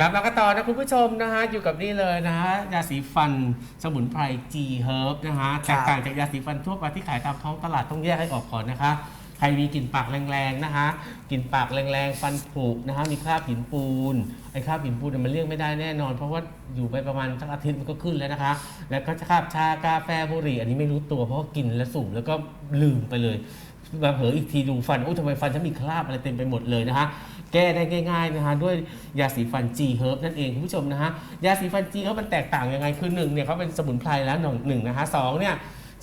กลับมากันต่อนะคุณผู้ชมนะฮะอยู่กับนี่เลยนะฮะยาสีฟันสมุนไพร G Herb นะฮะครัแตบกต่างจากยาสีฟันทั่วไปที่ขายตามท้องตลาดต้องแยกให้ออกก่อนนะคะ ใครมีกลิ่นปากแรงๆนะคะกลิ่นปากแรงๆ ฟันผุนะฮะมีคราบหินปูนไอ้คราบหินปูนเนี่ยมันเลี่ยงไม่ได้แน่นอน เพราะว่าอยู่ไปประมาณสักอาทิตย์มันก็ขึ้นแล้วนะคะ แล้วก็คราบชากาแฟบุหรี่อันนี้ไม่รู้ตัวเพราะว่ากินแล้วสูบแล้วก็ลืมไปเลยมาเผลออีกทีดูฟันโอ้ทำไมฟันฉันมีคราบอะไรเต็มไปหมดเลยนะคะ แก้ได้ง่ายๆนะคะด้วยยาสีฟัน G Herb นั่นเองคุณผู้ชมนะฮะยาสีฟัน G Herb มันแตกต่างยังไงคือหนึ่งเนี่ยเขาเป็นสมุนไพรแล้วหนึ่งนะคะสองเนี่ย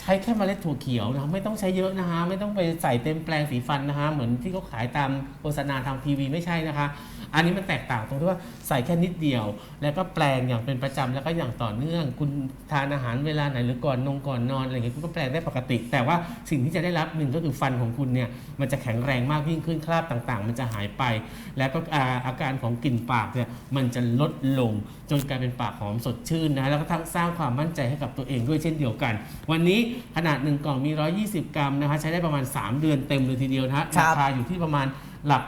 ใช้แค่เมล็ดถั่วเขียวนะไม่ต้องใช้เยอะนะคะไม่ต้องไปใส่เต็มแปลงสีฟันนะคะเหมือนที่เขาขายตามโฆษณาทางทีวีไม่ใช่นะคะ อันนี้มันแตกต่างตรงที่ว่าใส่แค่นิดเดียว แล้วก็แปลงอย่างเป็นประจำแล้วก็อย่างต่อเนื่อง คุณทานอาหารเวลาไหนหรือก่อนนงก่อนนอนอะไรอย่างเงี้ยคุณก็แปลงได้ปกติ แต่ว่าสิ่งที่จะได้รับหนึ่งก็คือฟันของคุณเนี่ยมันจะแข็งแรงมากยิ่งขึ้นคราบต่างๆ มันจะหายไป แล้วก็อาอาการของกลิ่นปากเนี่ยมันจะลดลงจนกลายเป็นปากหอมสดชื่นนะแล้วก็ทั้งสร้างความมั่นใจให้กับตัวเองด้วยเช่นเดียวกัน วันนี้ขนาดหนึ่งกล่องมี 120 กรัมนะคะใช้ได้ประมาณ 3 เดือนเต็มเลยทีเดียวนะฮะราคาอยู่ที่ประมาณหลัก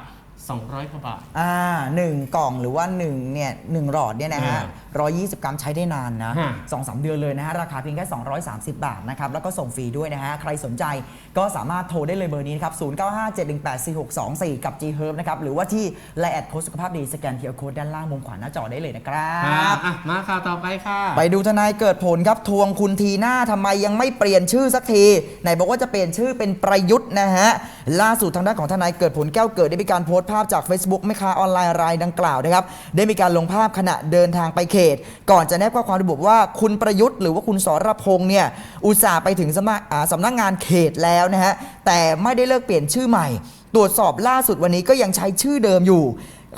200กว่าบาท อ่าหนึ่งกล่องหรือว่า1เนี่ยหนึ่งหลอดเนี่ยนะฮะอ่ร้อยยี่สิบกรัมใช้ได้นานนะฮะ สองสามเดือนเลยนะฮะ ราคาเพียงแค่ 230 บาทนะครับ แล้วก็ส่งฟรีด้วยนะฮะ ใครสนใจก็สามารถโทรได้เลยเบอร์นี้นะครับ 0957184624 กับ G Herb นะครับ หรือว่าที่ไลน์แอดโค้ดสุขภาพดี สแกนเคียร์โค้ดด้านล่างมุมขวาหน้าจอได้เลยนะครับอะมาข่าวต่อไปค่ะ ไปดูทนายเกิดผลครับทวงคุณทีหน้าทำไมยังไม่เปลี่ยนชื่อสักที ไหนบอกว่าจะเปลี่ยนชื่อเป็นประยุทธ์นะฮะ ล่าสุดทางด้านของทนายเกิดผลแก้วเกิดได้มีการโพสต์ภาพจาก Facebook แม่ค้าออนไลน์รายดังกล่าวนะครับได้มีการลงภาพขณะเดินทางไปเขต ก่อนจะแนบข้อความระบุว่าคุณประยุทธ์หรือว่าคุณสรพงษ์เนี่ยอุตส่าห์ไปถึงสมัครอ่าสำนักงานเขตแล้วนะฮะแต่ไม่ได้เลิกเปลี่ยนชื่อใหม่ ตรวจสอบล่าสุดวันนี้ก็ยังใช้ชื่อเดิมอยู่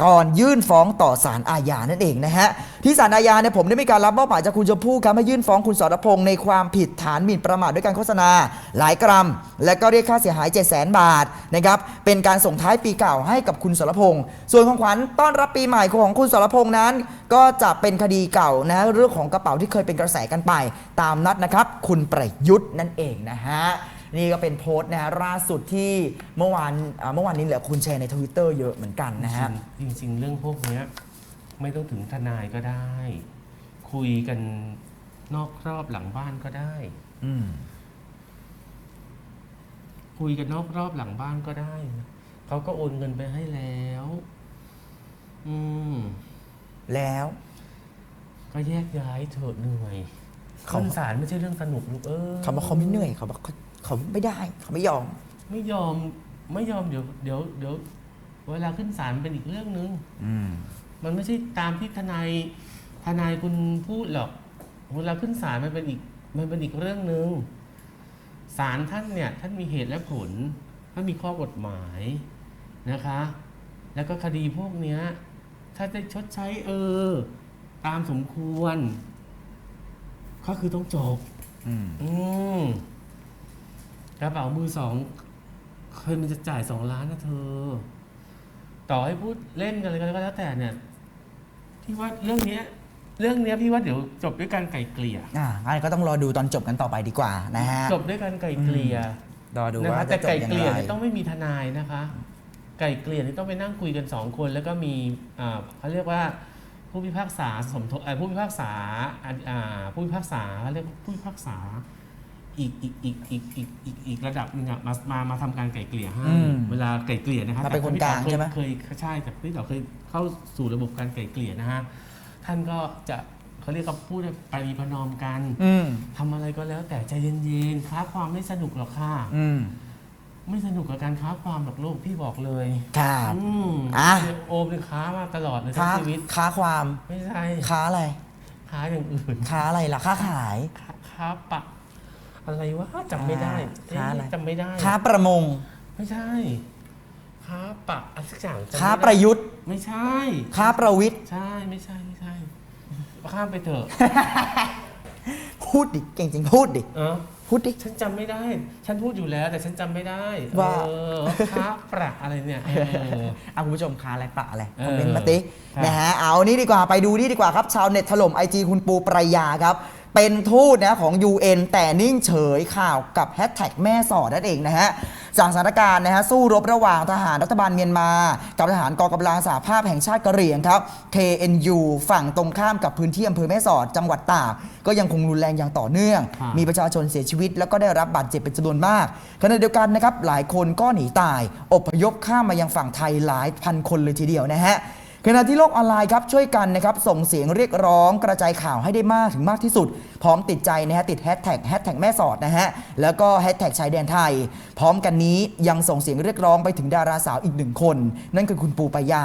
ก่อนยื่นฟ้องต่อศาลอาญานั่นเองนะฮะที่ศาลอาญาเนี่ยผมได้มีการรับมอบหมายจากคุณชมพู่ครับให้ยื่นฟ้องคุณสรพงษ์ในความผิดฐานหมิ่นประมาทด้วยการโฆษณา หลายกรัม และก็เรียกค่าเสียหาย 7 0 0 0 0 0 บาทนะครับเป็นการส่งท้ายปีเก่าให้กับคุณสรพงษ์ส่วนของขวัญต้อนรับปีใหม่ของคุณสรพงษ์นั้น ก็จะเป็นคดีเก่านะเรื่องของกระเป๋าที่เคยเป็นกระแสกันไป ตามนัดนะครับคุณประยุทธ์นั่นเองนะฮะ นี่ก็เป็นโพสต์นะฮะล่าสุดที่เมื่อวานอ่าเมื่อวานนี้เหลือคุณแชร์ในทวิตเตอร์เยอะเหมือนกันนะฮะจริงๆจริงๆ เรื่องพวกเนี้ยไม่ต้องถึงทนายก็ได้ คุยกันนอกรอบหลังบ้านก็ได้ อืม คุยกันนอกรอบหลังบ้านก็ได้นะเขาก็โอนเงินไปให้แล้ว อืม แล้วก็แยกย้ายเถอะเหนื่อยเขา ขึ้นศาลไม่ใช่เรื่องสนุกลูกเออเขาบอกเขาไม่เหนื่อยเขาบอกเขา เขาไม่ได้เขาไม่ยอม ไม่ยอมไม่ยอมเดี๋ยวเดี๋ยวเดี๋ยวเวลาขึ้นศาลเป็นอีกเรื่องนึงอืม มันไม่ใช่ตามที่ทนายทนายคุณพูดหรอกเวลาขึ้นศาลมันเป็นอีก มันเป็นอีกเรื่องหนึ่งศาลท่านเนี่ย ท่านมีเหตุและผลท่านมีข้อกฎหมายนะคะ แล้วก็คดีพวกเนี้ย ถ้าได้ชดใช้เออ ตามสมควร ก็คือต้องจบ อืม อืม กระเป๋ามือสองเคยมันจะจ่ายสองล้านนะเธอ ต่อให้พูดเล่นกันอะไรก็แล้วแต่เนี่ยพี่ว่าเรื่องเนี้ยเรื่องเนี้ยพี่ว่าเดี๋ยวจบด้วยการไกล่เกลี่ยอ่างั้นก็ต้องรอดูตอนจบกันต่อไปดีกว่านะฮะจบด้วยการไกล่เกลี่ยรอดูนะว่าคะจะแต่จบไกล่อย่างเกลี่ยไร เนี่ยต้องไม่มีทนายนะคะ ไกล่เกลี่ยนี่ต้องไปนั่งคุยกันสองคนแล้วก็มีอ่าเขาเรียกว่าผู้พิพากษาสมทบเอ่อผู้พิพากษาอ่าอ่าผู้พิพากษาเขาเรียกผู้พิพากษา อีกอีกอีกอีกอีกอีกอีกระดับหนึ่งอะมามามาทำการไกล่เกลี่ยให้อืมเวลาไกล่เกลี่ยนะคะมาเป็นคนแต่กลางพี่ใช่ไหม เคยเคยใช่แต่พี่ต่อเคยเข้าสู่ระบบการไกล่เกลี่ยนะฮะท่านก็จะเขาเรียกกับพูดปรีประนอมกันอืมทำอะไรก็แล้วแต่ใจเย็นๆค้าความไม่สนุกหรอกค่ะ อืมไม่สนุกกับการค้าความหรอกลูกพี่บอกเลยครับ อืมอะ โอมเป็นค้ามาตลอดเลยทั้ค้างชีวิต ค้าความ ไม่ใช่ค้าอะไร ค้าอย่างอื่นค้าอะไรล่ะค้าขาย ค้าค้าปะ อะไรวะจำไม่ได้ค้าอะไรเอ๊ะจำไม่ได้ ค้าประมง ไม่ใช่ ค้าปะอะไรสักอย่างจำไม่ได้ค้าประยุทธ์ ไม่ใช่ ค้าประวิทย์ใช่ไม่ใช่ไม่ใช่ข้ามไปเถอะ พูดดิเก่งจริงพูดดิเออพูดดิ ฉันจำไม่ได้ ฉันพูดอยู่แล้ว แต่ฉันจำไม่ได้ว่า เออค้าปะอะไรเนี่ยเออ เอาคุณผู้ชมค้าอะไรปะอะไรเออคอมเมนต์มาติครับ นะฮะเอานี่ดีกว่าไปดูนี่ดีกว่าครับชาวเน็ตถล่มไอจีคุณปูปรายาครับ เป็นทูตนะของ UN แต่นิ่งเฉยข่าวกับแฮชแท็กแม่สอดนั่นเองนะฮะจากสถานการณ์นะฮะสู้รบระหว่างทหารรัฐบาลเมียนมา กับทหารกองกำลังสหภาพแห่งชาติกะเหรี่ยงครับ KNU ฝั่งตรงข้ามกับพื้นที่อำเภอแม่สอดจังหวัดตากก็ยังคงรุนแรงอย่างต่อเนื่องค่ะมีประชาชนเสียชีวิต แล้วก็ได้รับบาดเจ็บเป็นจำนวนมากขณะเดียวกันนะครับหลายคนก็หนีตาย อพยพข้ามมายังฝั่งไทยหลายพันคนเลยทีเดียวนะฮะ ขณะที่โลกออนไลน์ครับช่วยกันนะครับส่งเสียงเรียกร้องกระจายข่าวให้ได้มากถึงมากที่สุด พร้อมติดใจนะฮะติดแฮชแท็กแฮชแท็กแม่สอดนะฮะแล้วก็แฮชแท็กชายแดนไทย พร้อมกันนี้ยังส่งเสียงเรียกร้องไปถึงดาราสาวอีกหนึ่งคน นั่นคือคุณปูปายา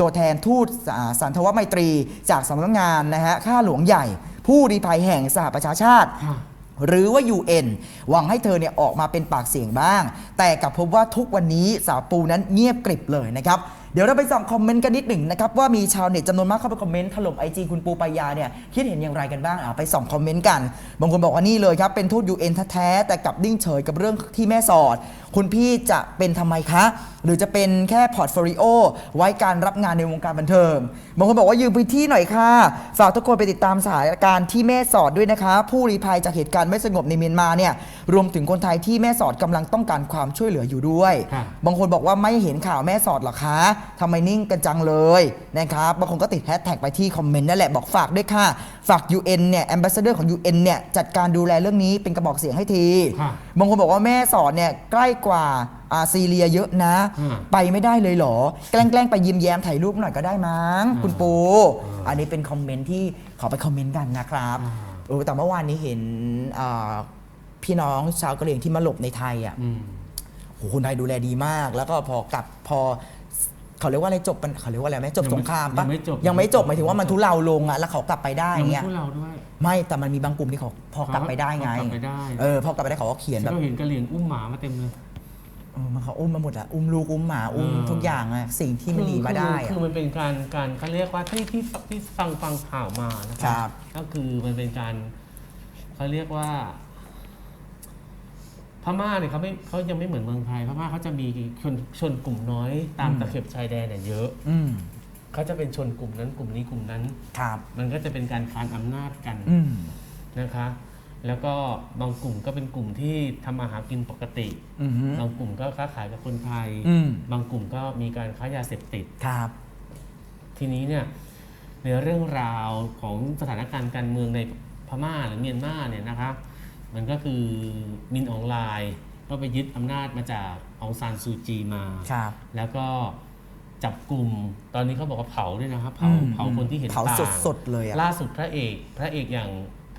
ตัวแทนทูตอ่าสันทวไมตรี จากสำนักงานนะฮะข้าหลวงใหญ่ ผู้รีภัยแห่งสหประชาชาติค่ะหรือว่า UN หวังให้เธอเนี่ยออกมาเป็นปากเสียงบ้าง แต่กลับพบว่าทุกวันนี้สาวปูนั้นเงียบกริบเลยนะครับ เดี๋ยวเราไปส่องคอมเมนต์กันนิดหนึ่งนะครับว่ามีชาวเน็ตจำนวนมากเข้าไปคอมเมนต์ถล่มไอจีคุณปูปายาเนี่ยคิดเห็นอย่างไรกันบ้างอะไปส่องคอมเมนต์กัน บางคนบอกว่านี่เลยครับเป็นทูต UN แท้แต่กลับดิ้งเฉยกับเรื่องที่แม่สอด คุณพี่จะเป็นทำไมคะหรือจะเป็นแค่พอร์ตโฟลิโอไว้การรับงานในวงการบันเทิงบางคนบอกว่ายืมพื้นที่หน่อยค่ะ ฝากทุกคนไปติดตามสถานการณ์ที่แม่สอดด้วยนะคะ ผู้รีภัยจากเหตุการณ์ไม่สงบในเมียนมาเนี่ยรวมถึงคนไทยที่แม่สอดกำลังต้องการความช่วยเหลืออยู่ด้วยค่ะบางคนบอกว่าไม่เห็นข่าวแม่สอดหรอคะทำไมนิ่งกันจังเลยนะครับบางคนก็ติดแฮชแท็กไปที่คอมเมนต์นั่นแหละบอกฝากด้วยค่ะฝาก UN เนี่ยแอมบาสเดอร์ของ UN เนี่ยจัดการดูแลเรื่องนี้เป็นกระบอกเสียงให้ทีค่ะบางคนบอกว่าแม่สอนเนี่ยใกล้กว่าอาซีเรียเยอะนะ อืมไปไม่ได้เลยเหรอ แกล้งๆไปยิ้มแย้มถ่ายรูปหน่อยก็ได้มั้งอืมคุณปูอืมอันนี้เป็นคอมเมนต์ที่ขอไปคอมเมนต์กันนะครับอ่าเออแต่เมื่อวานนี้เห็นอ่าพี่น้องชาวกะเหรี่ยงที่มาหลบในไทยอะ อืมโหคนไทยดูแลดีมาก แล้วก็พอกลับพอ เขาเรียกว่าอะไรจบมันเขาเรียกว่าอะไรไหมจบสงครามปะยังไม่จบ ยังไม่จบหมายถึงว่ามันทุเลาลงอะแล้วเขากลับไปได้ยังเงี้ย พวกเราด้วย ไม่แต่มันมีบางกลุ่มที่เขาพอกลับไปได้ไงพอกลับไปได้ เออพอกลับไปได้เขาก็เขียนฉัแบนบก็เห็นกระเหลี่ยงอุ้มหมามาเต็มเลย เออมันเขาอุ้มมาหมดอะอุ้มลูกอุ้มหมาอุ้มเออ ทุกอย่างอะสิ่งที่มันหนีมาได้คืออะ คือมันเป็นการการเขาเรียกว่าที่ที่ที่ฟังฟังข่าวมานะคครัรับ ก็คือมันเป็นการเขาเรียกว่า พม่าเนี่ยเขาไม่เขายังไม่เหมือนเมืองไทยพม่าเขาจะมีชนชนกลุ่มน้อยตามตะเข็บชายแดนเนี่ยเยอะอืมเขาจะเป็นชนกลุ่มนั้นกลุ่มนี้กลุ่มนั้น ครับ มันก็จะเป็นการคานอำนาจกันอืมนะคะ แล้วก็บางกลุ่มก็เป็นกลุ่มที่ทำมาหากินปกติ อืมบางกลุ่มก็ค้าขายกับคนไทย อืมบางกลุ่มก็มีการค้ายาเสพติด ครับ ทีนี้เนี่ยในเรื่องราวของสถานการณ์การเมืองในพม่าหรือเมียนมาเนี่ยนะครับ มันก็คือมินออนไลน์ก็ไปยึดอำนาจมาจากองซานซูจีมา ครับแล้วก็จับกลุ่มตอนนี้เขาบอกว่าเผาด้วยนะครับ เผาอืมเผาคนที่เห็นเผาต่างสดๆเลยอะ ล่าสุดพระเอกพระเอกอย่าง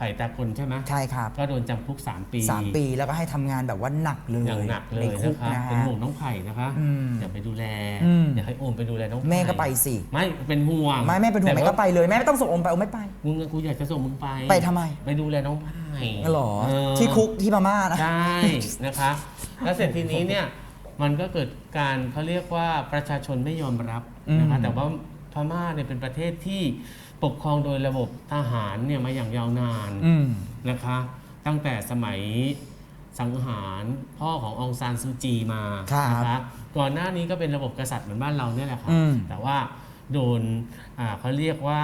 ไผ่ตากลใช่ไหมใช่ครับ ก็โดนจำคุก 3 ปีสามปีแล้วก็ให้ทำงานแบบว่าหนักเลยอย่างหนักเลยในคุกนะคะนะเป็นฮะ ห่วงน้องไผ่นะคะอืมอย่าไปดูแลอืม อย่าให้โอมไปดูแลน้องผ่แม่ก็ไปสิไม่เป็นห่วงไม่แม่เป็นห่วงแต่แม่ก็ไปเลยแม่ไม่ต้องส่งอมไปอมไม่ไป มึงกับกูอยากจะส่งมึงไปไปทำไม ไปดูแลน้องไผ่หรอเออที่คุกที่พม่านะ ใช่ นะคะ แล้วเสร็จทีนี้เนี่ยมันก็เกิดการเขาเรียกว่าประชาชนไม่ยอมรับนะคะอืม แต่ว่าพม่าเนี่ยเป็นประเทศที่ ปกครองโดยระบบทหารเนี่ยมาอย่างยาวนานอืม นะคะ ตั้งแต่สมัยสังหารพ่อขององซานซูจีมาครับนะคะก่อนหน้านี้ก็เป็นระบบกษัตริย์เหมือนบ้านเราเนี่ยแหละค่ะอืม แต่ว่าโดนอ่าเขาเรียกว่า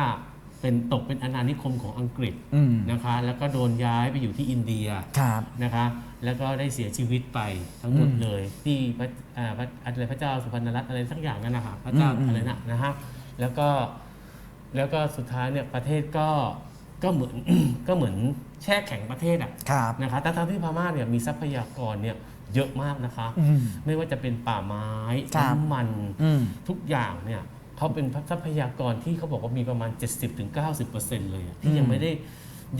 เป็นตกเป็นอาณานิคมของอังกฤษอืมนะคะ แล้วก็โดนย้ายไปอยู่ที่อินเดีย ครับ นะคะแล้วก็ได้เสียชีวิตไปทั้งหมดอืมเลยที่พระอ่าพระอะไรพระเจ้าสุพรรณรัตน์อะไรสักอย่างนั่นนะคะพระเจ้าอืมอืม อะไรนะนะฮะแล้วก็ แล้วก็สุดท้ายเนี่ยประเทศก็ก็เหมือน ก็เหมือนแช่แข็งประเทศอะครับ นะคะทั้งๆที่พม่าเนี่ยมีทรัพยากรเนี่ยเยอะมากนะคะ อืมไม่ว่าจะเป็นป่าไม้ครับ น้ำมัน อืม ทุกอย่างเนี่ยเขาเป็นทรัพยากรที่เขาบอกว่ามีประมาณ 70-90%เลยอะที่ยังไม่ได้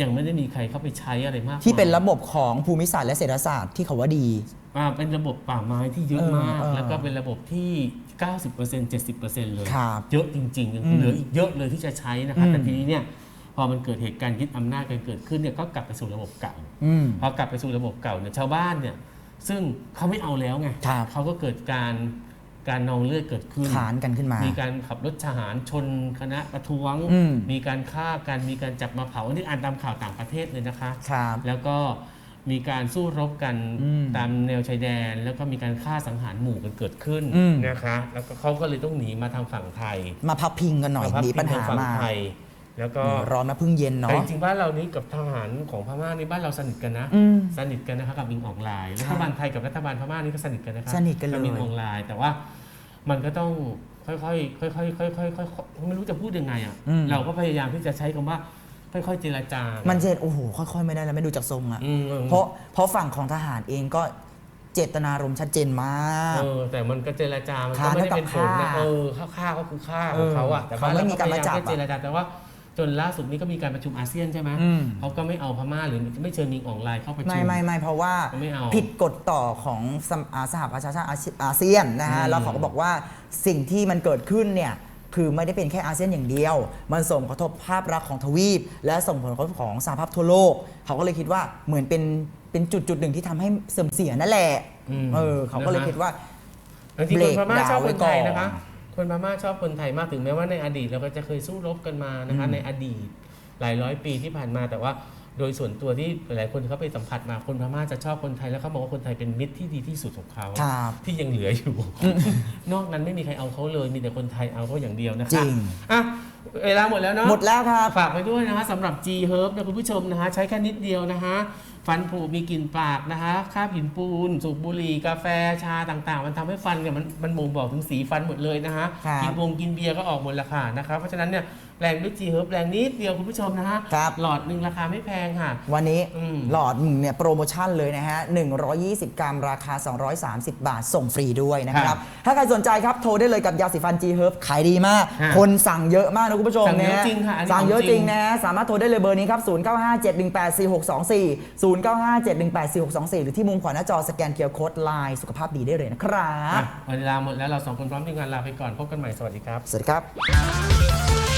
ยังไม่ได้มีใครเข้าไปใช้อะไรมากที่เป็นมายระบบของภูมิศาสตร์และเศรษฐศาสตร์ที่เขาว่าดี อ่าเป็นระบบป่าไม้ที่เยอะเออมากเออแล้วก็เป็นระบบที่ 90% 70%เลย ครับเยอะจริงๆยังเหลืออีกเยอะเลยที่จะใช้นะคะอืม แต่ทีนี้เนี่ยพอมันเกิดเหตุการณ์ยึดอำนาจกันเกิดขึ้นเนี่ยก็กลับไปสู่ระบบเก่า อืม พอกลับไปสู่ระบบเก่าเนี่ยชาวบ้านเนี่ยซึ่งเขาไม่เอาแล้วไงครับ เขาก็เกิดการการนองเลือดเกิดขึ้น ขานกันขึ้นมา มีการขับรถทหารชนคณะประท้วง อืม มีการฆ่ากันมีการจับมาเผาอันนี้อ่านตามข่าวต่างประเทศเลยนะคะ ครับ แล้วก็ มีการสู้รบกันอืม ตามแนวชายแดน แล้วก็มีการฆ่าสังหารหมู่กันเกิดขึ้นอืม นะคะ แล้วก็เขาก็เลยต้องหนีมาทางฝั่งไทยมาพักพิงกันหน่อยพักหนีพิงปัญหาทงฝั่งมาไทย แล้วก็ ร้อนนะเพิ่งเย็นแต่เนาะ จริงๆบ้านเรานี่กับทหารของพม่านี่บ้านเราสนิทกันนะ อืมสนิทกันนะคะกับมิงอองไลน์ใช่รัฐบาลไทยกับรัฐบาลพม่านี่ก็สนิทกันนะคะสนิทกันเลย บมิงอองไลน์แต่ว่ามันก็ต้องค่อยๆค่อยๆค่อยๆค่อยๆไม่รู้จะพูดยังไงอะอืมเราก็พยายามที่จะใช้คำว่า ค่อยๆเจรจา มัมันเจโอ้โหค่อยๆไม่ได้แล้วไม่ดูจากทรงอะอืมออเพราะเพราะฝั่งของทหารเองก็เจตนารมณ์ชัดเจนมาก เออแต่มันก็เจรจา มันก็ฆ่าไม่ได้เป็นผลเท่ากับนะฆ่าเออฆ่าฆ่าก็คือฆ่าของเขาอะแต่เขาบ้านไม่เรามีก็การพยายามมาจับแค่เจรจาแต่ว่าจนล่าสุดนี้ก็มีการประชุมอาเซียนใช่ไหมอืม เขาก็ไม่เอาพม่าหรือไม่เชิญมิงอองไลน์เข้าประชุมไม่ไม่ไม่เพราะว่าไม่เอาผิดกฎต่อของสมอ่าสหประชาชาติอาเซีอาเซียนนะฮะอืมแล้วเขาก็บอกว่าสิ่งที่มันเกิดขึ้นเนี่ย คือไม่ได้เป็นแค่อาเซียนอย่างเดียว มันส่งผลกระทบภาพลักษณ์ของทวีป และส่งผลกระทบของสหภาพทั่วโลก เขาก็เลยคิดว่าเหมือนเป็นเป็นจุดจุดหนึ่งที่ทำให้เสื่อมเสียนั่นแหละอืมเออเขาก็เลยนะฮะ คิดว่า จริงๆคนพม่าชอบเบรคกนไทยดาวน์ไว้นะคะก่อนคนพม่าชอบคนไทยมากถึงแม้ว่าในอดีตเราก็จะเคยสู้รบกันมานะคะอืมในอดีตหลายร้อยปีที่ผ่านมาแต่ว่า โดยส่วนตัวที่หลายๆคนเขาไปสัมผัสมาคนพม่าจะชอบคนไทยแล้วเขาบอกว่าคนไทยเป็นมิตรที่ดีที่สุดของเขาครับที่ยังเหลืออยู่ นอกนั้นไม่มีใครเอาเขาเลยมีแต่คนไทยเอาเขาอย่างเดียวนะคะจริง อะ เวลาหมดแล้วเนาะหมดแล้วครับ ฝากไปด้วยนะคะสำหรับ G Herb นะคุณผู้ชมนะคะใช้แค่นิดเดียวนะคะฟันผุมีกลิ่นปากนะคะคราบหินปูน สูบบุหรี่กาแฟชาต่างๆ มันทำให้ฟันเนี่ยมันมันบ่งบอกถึงสีฟันหมดเลยนะคะครับกินวงกินเบียร์ก็ออกหมดราคานะคะเพราะฉะนั้นเนี่ยแรงด้วย G Herb แรงนิดเดียวคุณผู้ชมนะคะครับ หลอดหนึ่งราคาไม่แพงค่ะ วันนี้อืม หลอดหนึ่งเนี่ยโปรโมชั่นเลยนะฮะ 120 กรัมราคา 230 บาทส่งฟรีด้วยนะคครัรับบถ้าใครสนใจครับ โทรได้เลยกับยาสีฟัน G Herb ขายดีมาก ฮะ คนสั่งเยอะมากนะคุณผู้ชมสั่งเยอะนะจริงค่ะอันนี้สั่งเยอะของจจริริงงนะสามารถโทรได้เลยเบอร์นี้ครับ 0957184624 0957184624 หรือที่มุมขวาหน้าจอสแกนเคอร์โค้ดไลน์สุขภาพดีได้เลยนะครับอะเวลาหมดแล้วเราสองคนพร้อมทีมงานลาไปก่อนพบกันใหม่สวัสดีครับ สวัสดีครับ